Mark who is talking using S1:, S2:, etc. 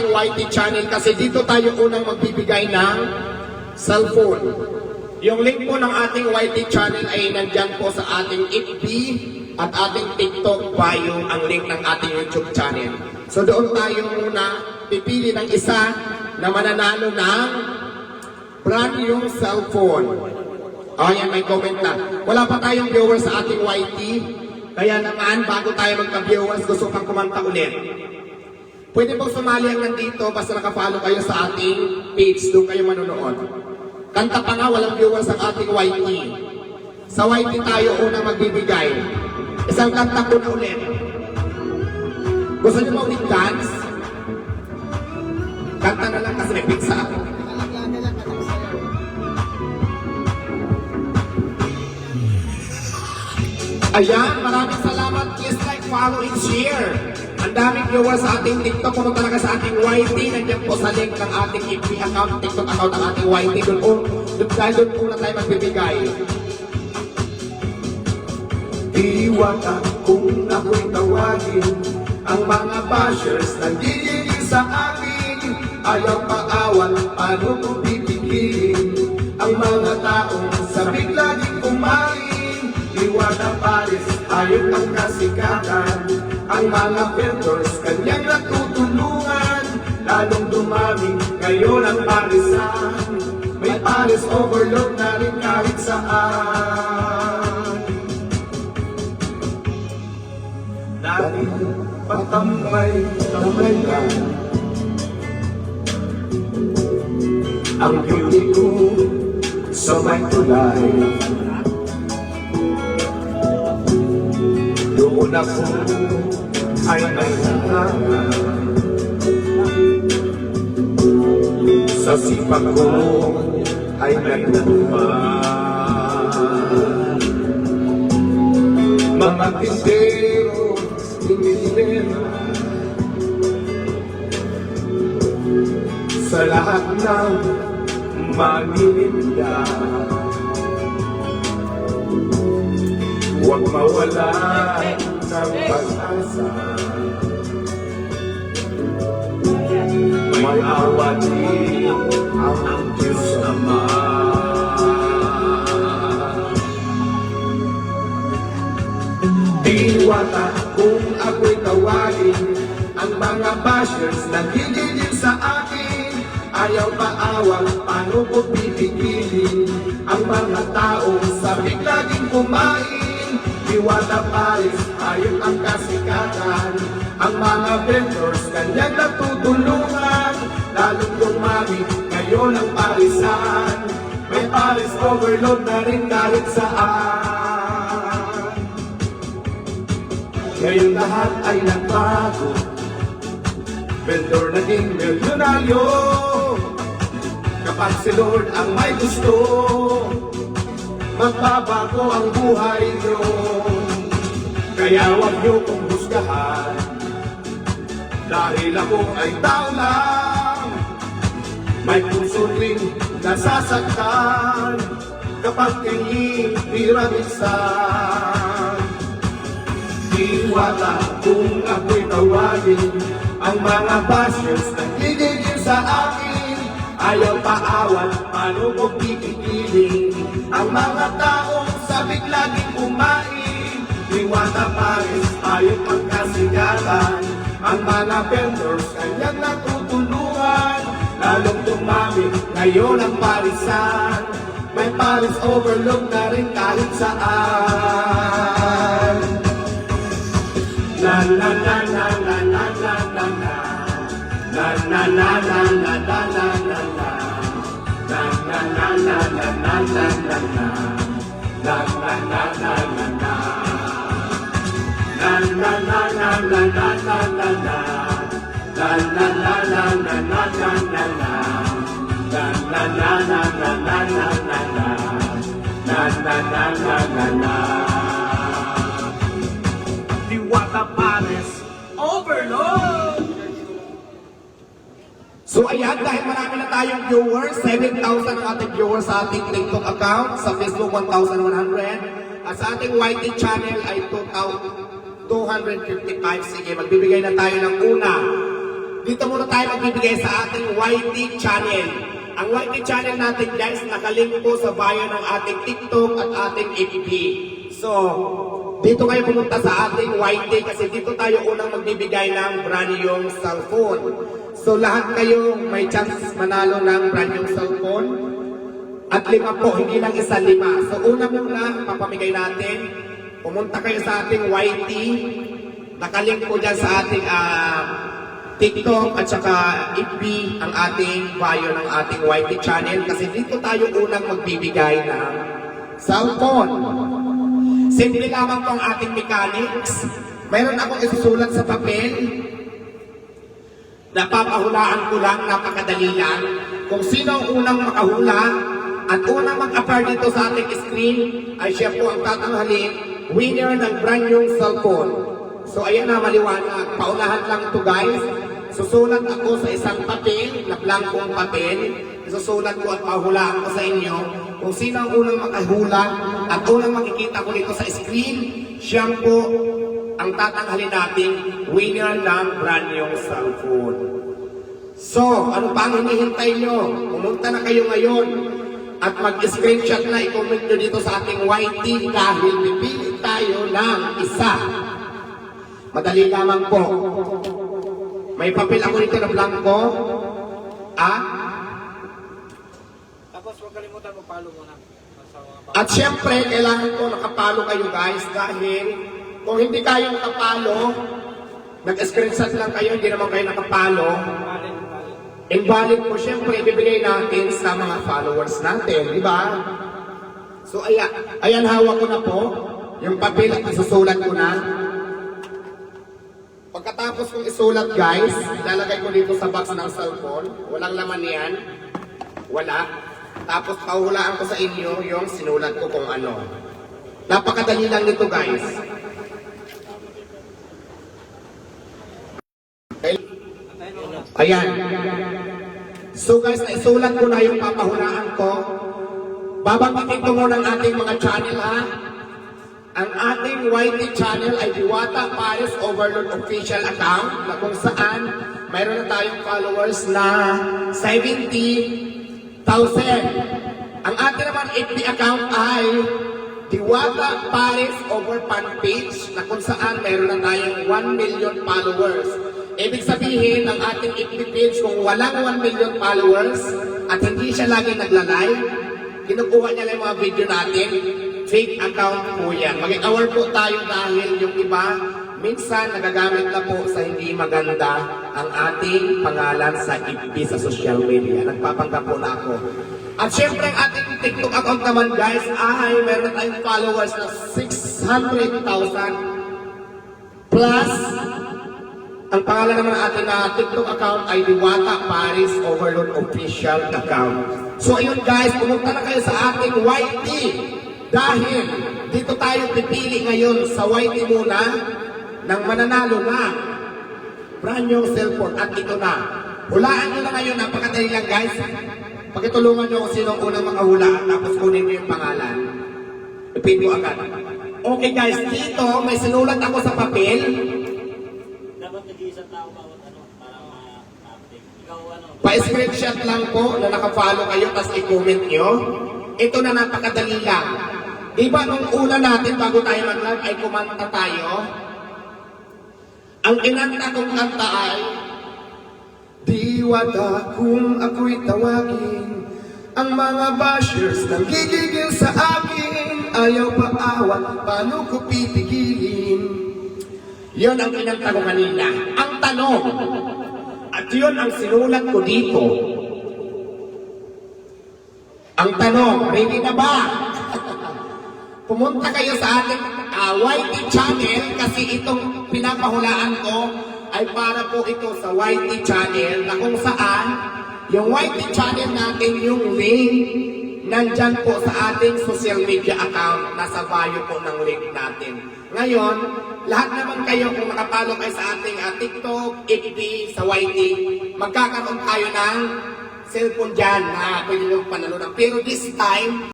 S1: YT channel kasi dito tayo unang magbibigay ng cellphone. Yung link po ng ating YT channel ay nandyan po sa ating FB at ating TikTok bio ang link ng ating YouTube channel. So doon tayo muna pipili ng isa na mananalo ng brand new cellphone. O yan, may comment na. Wala pa tayong viewers sa ating YT. Kaya naman, bago tayo magka-viewers, gusto pang kumanta ulit. Pwede pong sumali ang nandito basta nakafollow kayo sa ating page. Doon kayo manonood. Kanta pa nga, walang viewers ang ating YT. Sa YT tayo una magbibigay. Isang kanta ko na ulit. Gusto niyo ba ulit dance? Kanta na lang kasi pizza ako. Ayan, maraming salamat. Please like, follow, and share. Ang daming viewers sa ating TikTok. Kung talaga sa ating YT, nandiyan po sa link ng ating FB account, TikTok account ng ating YT. Doon po, doon, dahil doon po na tayo magbibigay.
S2: Iwata kung ako'y tawagin Ang mga bashers nagigigil sa akin Ayaw paawal, paano ko pipigilin Ang mga taong sabik laging kumain Iwata Paris, ayot ang kasikatan Ang mga vendors kanyang natutulungan. Lalong dumami, ngayon ang parisan. May Paris overload na rin kahit saan. Dahil patambay tambay lang Ang beauty ko sa may tulay ako ay hanganga Sa sipag ko ay nagtutupad mga tindero, tinitera Sa lahat ng manininda Huwag mawala May awa din ang Diyos Ama ako'y tawagin Ang mga bashers nagigigil sa akin. Ayaw paawal, paano ko Ang mga taong sabik laging kumain Diwata Paris, ayun ang kasikatan. Ang mga vendors kanyang natutulungan. Lalong dumami, ngayon ang parisan. May Paris overload na rin kahit saan. Ngayon lahat ay nagbago. Vendor naging milyonaryo. Kapag si Lord ang may gusto Magbabago ang buhay nyo Kaya huwag nyo kong husgahan Dahil ako ay tao lang May puso rin nasasaktan Kapag pinipiramisan Iwata kung ako'y tawagin Ang mga bashers nagigigil sa akin. Ayaw paawal, paano ko pipigilin Ang mga taong sabik laging kumain Iwata Paris, ayaw pagkasigatan Ang mga vendors kanyang natutulungan Lalong dumami, ngayon ang parisan May Paris overlook na rin kahit saan La la la la la la la la la La la la la la la la la la La la la la la la la la la La la la la la la Diwata Pares Overload!
S1: So ayan, dahil marami na tayong viewers, 7,000 ang ating viewers sa ating TikTok account, sa Facebook 1,100, at sa ating YT channel ay 2,000 255. Sige, magbibigay na tayo ng una.
S2: dito muna tayo magbibigay sa ating YT channel. Ang YT channel natin guys, nakalink po sa bio ng ating TikTok at ating FB. So, dito kayo pumunta sa ating YT kasi dito tayo unang magbibigay ng brand new cellphone. So, lahat kayo may chance manalo ng brand new cellphone. At lima po, hindi lang isa lima. So una muna, papamigay natin. Pumunta kayo sa ating YT. Nakalink po dyan sa ating ah, TikTok at saka FB ang ating bio ng ating YT channel kasi dito tayo unang magbibigay ng cellphone. Simple lamang po ang ating mechanics. Mayroon akong isusulat sa papel Napapahulaan ko lang, napakadali lang. Kung sino ang unang makahula at unang mag-appear dito sa ating screen ay siya po ang tatanghalin winner ng brand new cellphone. So ayan na maliwanag. Paunahan lang to guys. Susulat ako sa isang papel, na blankong papel. Susulat ko at pahulaan ko sa inyo kung sino ang unang makahula at unang makikita ko dito sa screen, siya po ang tatanghalin nating winner ng brand new cellphone. So, ano pa ang hinihintay nyo? Pumunta na kayo ngayon at mag-screenshot na i-comment nyo dito sa ating YT dahil pipili tayo ng isa. Madali lamang po. May papel ako dito na blanco. At,
S3: Tapos huwag kalimutan mag-follow muna sa mga pa-
S2: at syempre, kailangan ko nakapalo kayo guys dahil kung hindi kayo nakapalo, nag-screenshot lang kayo, hindi naman kayo nakapalo,
S3: Valid, valid.
S2: Invalid po siyempre ibibigay natin sa mga followers natin, di ba? So ayan, ayan hawak ko na po yung papel at isusulat ko na. Pagkatapos kong isulat guys, ilalagay ko dito sa box ng cellphone. Walang laman yan. Wala. Tapos pahulaan ko sa inyo yung sinulat ko kung ano. Napakadali lang nito guys. Ayan. So guys, naisulat ko na yung papahulaan ko. Babanggitin ko muna ang ating mga channel ha. Ang ating YT channel ay Diwata Paris Overload Official Account na kung saan mayroon na tayong followers na 70,000. Ang ating naman FB account ay Diwata Paris Over Fan Page na kung saan mayroon na tayong 1 million followers. Ibig sabihin, ang ating FB page kung walang 1 million followers at hindi siya lagi nagla-live, kinukuha niya lang mga video natin, fake account po yan. Maging aware po tayo dahil yung iba, minsan nagagamit na po sa hindi maganda ang ating pangalan sa FB sa social media. Nagpapanggap po na ako. At syempre ang ating TikTok account naman guys ay meron tayong followers na 600,000 plus ang pangalan naman ng ating na TikTok account ay Diwata Paris Overload Official Account. So ayun guys, pumunta na kayo sa ating YT dahil dito tayo pipili ngayon sa YT muna ng mananalo na brand new cellphone at ito na. Hulaan nyo na ngayon, napakadali lang guys. Pakitulungan nyo kung sino ang unang makahula tapos kunin nyo yung pangalan. Ipin mo agad. Okay guys, dito may sinulat ako sa papel.
S3: Dapat nag-iisang tao bawat ano, para ma- ma-update. Ikaw ano,
S2: Pa-screenshot lang po na nakafollow kayo tapos i-comment nyo. Ito na napakadali lang. Di ba nung una natin bago tayo mag-live ay kumanta tayo? Ang inanta kong kanta ay Diwata kung ako'y tawagin Ang mga bashers nang gigigil sa akin Ayaw pa awa, paano ko pipigilin? Yon ang kinanta ko kanina. Ang tanong, at yun ang sinulat ko dito. Ang tanong, ready na ba? Pumunta kayo sa ating ah, YT channel kasi itong pinapahulaan ko ay para po ito sa YT channel na kung saan yung YT channel natin yung link nandyan po sa ating social media account nasa bio po ng link natin. Ngayon, lahat naman kayo kung nakapalo kayo sa ating ah, TikTok, FB, sa YT, magkakaroon tayo ng cellphone dyan na pwede nyo panalo ng. Pero this time,